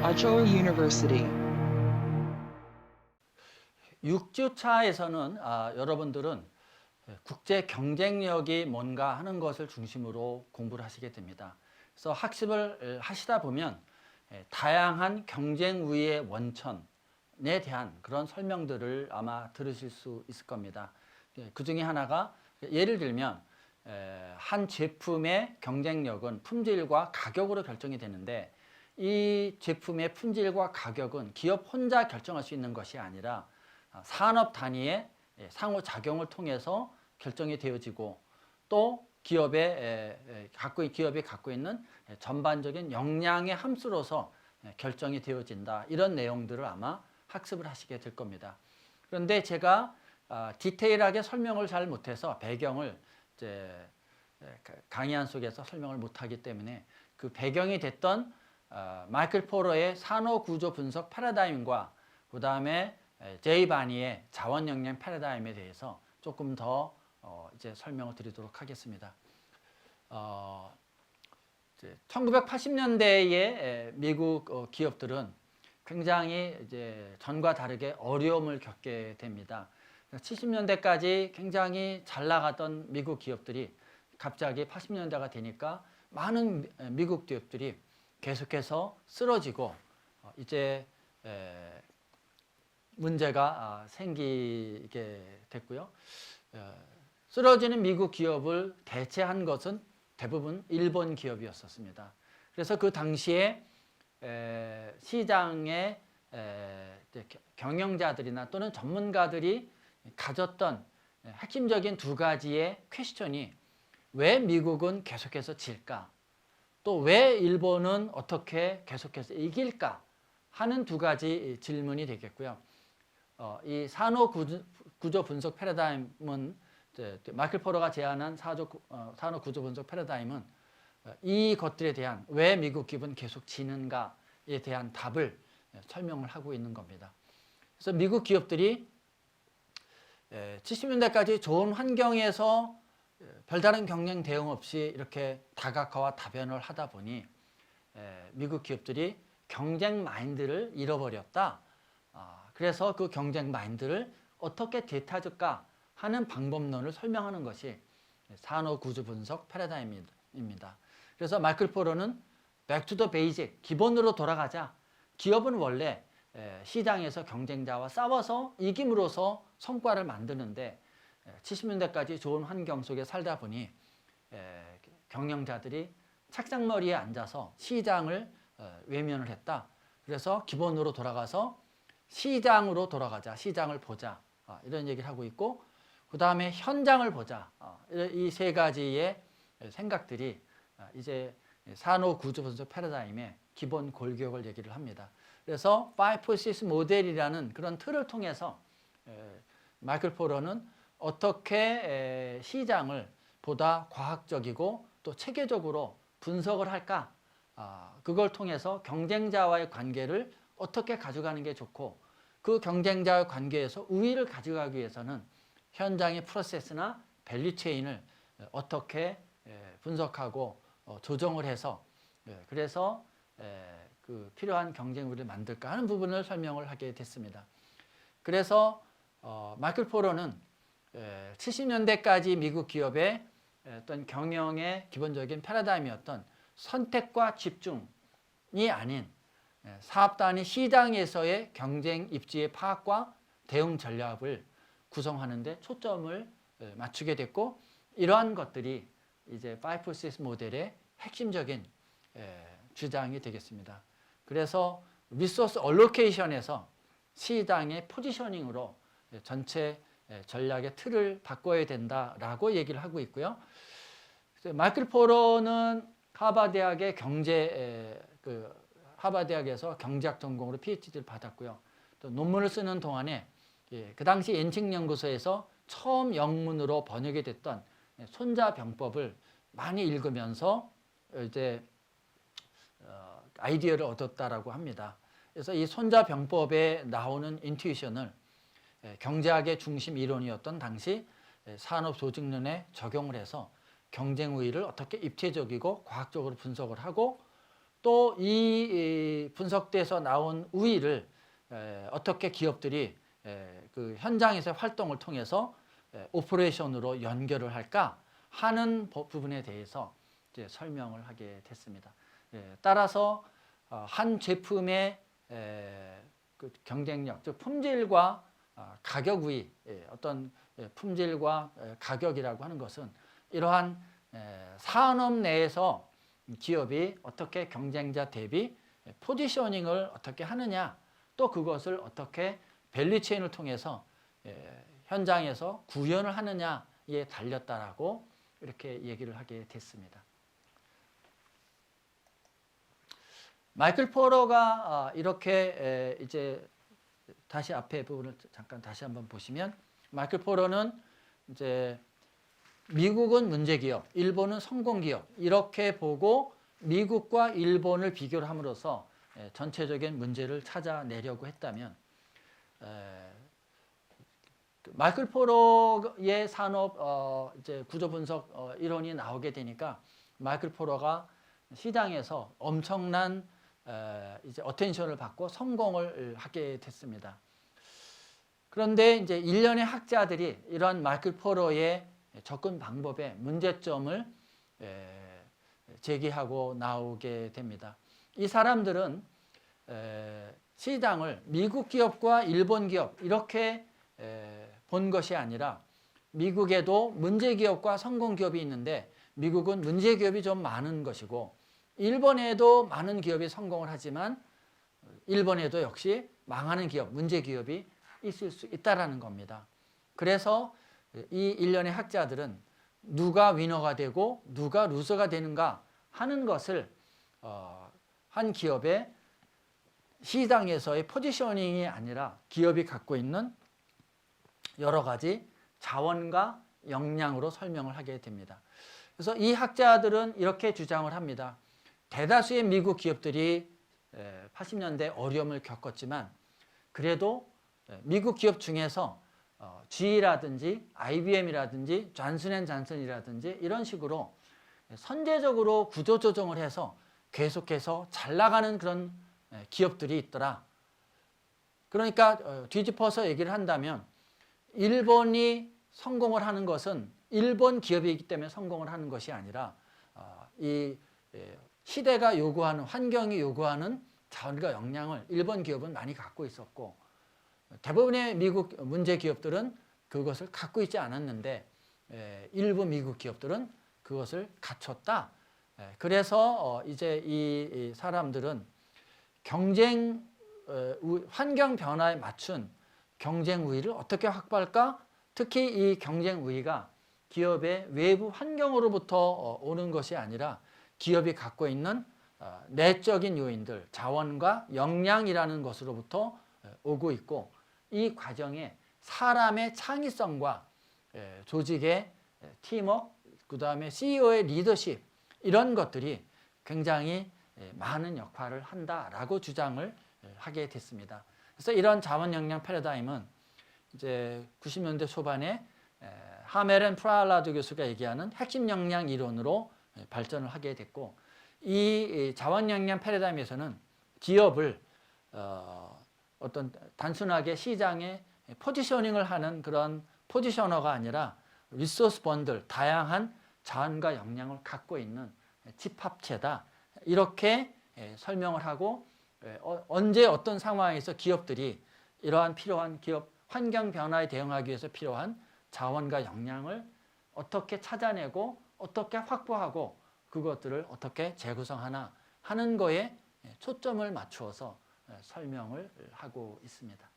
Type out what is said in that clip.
Acho University. 6주차에서는 아, 여러분들은 국제 경쟁력이 뭔가 하는 것을 중심으로 공부를 하시게 됩니다. 그래서 학습을 에, 하시다 보면 에, 다양한 경쟁 우위의 원천에 대한 그런 설명들을 아마 들으실 수 있을 겁니다. 예, 그 중에 하나가 예를 들면 에, 한 제품의 경쟁력은 품질과 가격으로 결정이 되는데 이 제품의 품질과 가격은 기업 혼자 결정할 수 있는 것이 아니라 아, 산업 단위의 예, 상호 작용을 통해서 결정이 되어지고 또 기업의 갖고 있- 기업이 갖고 있는 에, 전반적인 역량의 함수로서 에, 결정이 되어진다 이런 내용들을 아마 학습을 하시게 될 겁니다. 그런데 제가 아, 디테일하게 설명을 잘 못해서 배경을 강의안 속에서 설명을 못하기 때문에 그 배경이 됐던 아, 마이클 포러의 산호 구조 분석 패러다임과 그 다음에 제이 바니의 자원 역량 패러다임에 대해서 조금 더 어, 이제 설명을 드리도록 하겠습니다. 어, 1980년대의 미국 어, 기업들은 굉장히 이제 전과 다르게 어려움을 겪게 됩니다. 70년대까지 굉장히 잘 나가던 미국 기업들이 갑자기 80년대가 되니까 많은 미- 미국 기업들이 계속해서 쓰러지고 어, 이제 에, 문제가 아, 생기게 됐고요. 어, 쓰러지는 미국 기업을 대체한 것은 대부분 일본 기업이었었습니다. 그래서 그 당시에 에, 시장의 경영자들이나 또는 전문가들이 가졌던 핵심적인 두 가지의 퀘스천이 왜 미국은 계속해서 질까? 또 왜 일본은 어떻게 계속해서 이길까? 하는 두 가지 질문이 되겠고요. 어, 이 산호 구조, 분석 패러다임은 마이클 포러가 제안한 사조, 구- 어, 산호 구조 분석 패러다임은 어, 이 것들에 대한 왜 미국 기업은 계속 지는가에 대한 답을 예, 설명을 하고 있는 겁니다. 그래서 미국 기업들이 70년대까지 좋은 환경에서 예, 별다른 경쟁 대응 없이 이렇게 다각화와 다변을 하다 보니 에, 미국 기업들이 경쟁 마인드를 잃어버렸다. 아, 그래서 그 경쟁 마인드를 어떻게 되찾을까 하는 방법론을 설명하는 것이 산업 구조 분석 패러다임입니다. 그래서 마이클 포로는 the basic 기본으로 돌아가자. 기업은 원래 에, 시장에서 경쟁자와 싸워서 이김으로써 성과를 만드는데 70년대까지 좋은 환경 속에 살다 보니 에, 경영자들이 책상머리에 앉아서 시장을 어, 외면을 했다. 그래서 기본으로 돌아가서 시장으로 돌아가자. 시장을 보자. 아, 이런 얘기를 하고 있고 그 다음에 현장을 보자. 이 세 가지의 생각들이 아, 이제 산업 구조 분석 패러다임의 기본 골격을 얘기를 합니다. 그래서 5포시스 모델이라는 그런 틀을 통해서 에, 마이클 포러는 어떻게 에, 시장을 보다 과학적이고 또 체계적으로 분석을 할까? 아, 그걸 통해서 경쟁자와의 관계를 어떻게 가져가는 게 좋고 그 경쟁자의 관계에서 우위를 가져가기 위해서는 현장의 프로세스나 밸류 체인을 어떻게 에, 분석하고 어, 조정을 해서 예, 그래서 에, 그 필요한 경쟁 우위를 만들까 하는 부분을 설명을 하게 됐습니다. 그래서 어, 마이클 포로는 70년대까지 미국 기업의 어떤 경영의 기본적인 패러다임이었던 선택과 집중이 아닌 예, 사업 단위 시장에서의 경쟁 입지의 파악과 대응 전략을 구성하는데 초점을 예, 맞추게 됐고 이러한 것들이 이제 5-6 모델의 핵심적인 예, 주장이 되겠습니다. 그래서 리소스 얼로케이션에서 시장의 포지셔닝으로 예, 전체 예, 전략의 틀을 바꿔야 된다라고 얘기를 하고 있고요. 마이클 포로는 하버드 대학의 경제 에, 그 하버드 대학에서 경제학 전공으로 PhD를 받았고요. 또 논문을 쓰는 동안에 예, 그 당시 엔칭 연구소에서 처음 영문으로 번역이 됐던 예, 손자병법을 많이 읽으면서 이제 어, 아이디어를 얻었다라고 합니다. 그래서 이 손자병법에 나오는 인투이션을 예, 경제학의 중심 이론이었던 당시 예, 산업조직론에 적용을 해서 경쟁 우위를 어떻게 입체적이고 과학적으로 분석을 하고 또 이 분석돼서 나온 우위를 에, 어떻게 기업들이 에, 그 현장에서 활동을 통해서 에, 오퍼레이션으로 연결을 할까 하는 부- 부분에 대해서 이제 설명을 하게 됐습니다. 예, 따라서 어, 한 제품의 에, 그 경쟁력, 즉 품질과 아, 가격 우위, 예, 어떤 예, 품질과 에, 가격이라고 하는 것은 이러한 에, 산업 내에서 기업이 어떻게 경쟁자 대비 포지셔닝을 어떻게 하느냐, 또 그것을 어떻게 밸류체인을 통해서 예, 현장에서 구현을 하느냐에 달렸다라고 이렇게 얘기를 하게 됐습니다. 마이클 포러가 아, 이렇게 에, 이제 다시 앞에 부분을 잠깐 다시 한번 보시면 마이클 포러는 이제 미국은 문제 기업, 일본은 성공 기업 이렇게 보고 미국과 일본을 비교를 함으로써 에, 전체적인 문제를 찾아내려고 했다면 에, 그 마이클 포러의 산업 어, 구조 분석 어, 이론이 나오게 되니까 마이클 포러가 시장에서 엄청난 에, 이제 어텐션을 받고 성공을 하게 됐습니다. 그런데 이제 일련의 학자들이 이러한 마이클 포러의 접근 방법에 문제점을 에, 제기하고 나오게 됩니다. 이 사람들은 에, 시장을 미국 기업과 일본 기업 이렇게 에, 본 것이 아니라 미국에도 문제 기업과 성공 기업이 있는데 미국은 문제 기업이 좀 많은 것이고 일본에도 많은 기업이 성공을 하지만 일본에도 역시 망하는 기업, 문제 기업이 있을 수 있다라는 겁니다. 그래서 이 일련의 학자들은 누가 위너가 되고 누가 루저가 되는가 하는 것을 어, 한 기업의 시장에서의 포지셔닝이 아니라 기업이 갖고 있는 여러 가지 자원과 역량으로 설명을 하게 됩니다. 그래서 이 학자들은 이렇게 주장을 합니다. 대다수의 미국 기업들이 80년대 어려움을 겪었지만 그래도 미국 기업 중에서 어, GE라든지 IBM이라든지 존슨앤존슨이라든지 이런 식으로 선제적으로 구조조정을 해서 계속해서 잘 나가는 그런 기업들이 있더라. 그러니까 어, 뒤집어서 얘기를 한다면 일본이 성공을 하는 것은 일본 기업이기 때문에 성공을 하는 것이 아니라 어, 이 시대가 요구하는 환경이 요구하는 자원과 역량을 일본 기업은 많이 갖고 있었고 대부분의 미국 문제 기업들은 그것을 갖고 있지 않았는데 일부 미국 기업들은 그것을 갖췄다. 그래서 어, 이제 이 사람들은 경쟁 어, 환경 변화에 맞춘 경쟁 우위를 어떻게 확보할까? 특히 이 경쟁 우위가 기업의 외부 환경으로부터 어, 오는 것이 아니라 기업이 갖고 있는 내적인 요인들, 자원과 역량이라는 것으로부터 오고 있고 이 과정에 사람의 창의성과 조직의 팀워크, 그 다음에 CEO의 리더십 이런 것들이 굉장히 많은 역할을 한다라고 주장을 하게 됐습니다. 그래서 이런 자원 역량 패러다임은 이제 90년대 초반에 하멜 앤 프라라드 교수가 얘기하는 핵심 역량 이론으로 발전을 하게 됐고 이 자원 역량 패러다임에서는 기업을 어, 어떤 단순하게 시장에 포지셔닝을 하는 그런 포지셔너가 아니라 리소스 번들 다양한 자원과 역량을 갖고 있는 집합체다. 이렇게 설명을 하고 어, 언제 어떤 상황에서 기업들이 이러한 필요한 기업 환경 변화에 대응하기 위해서 필요한 자원과 역량을 어떻게 찾아내고 어떻게 확보하고 그것들을 어떻게 재구성하나 하는 거에 초점을 맞추어서 설명을 하고 있습니다.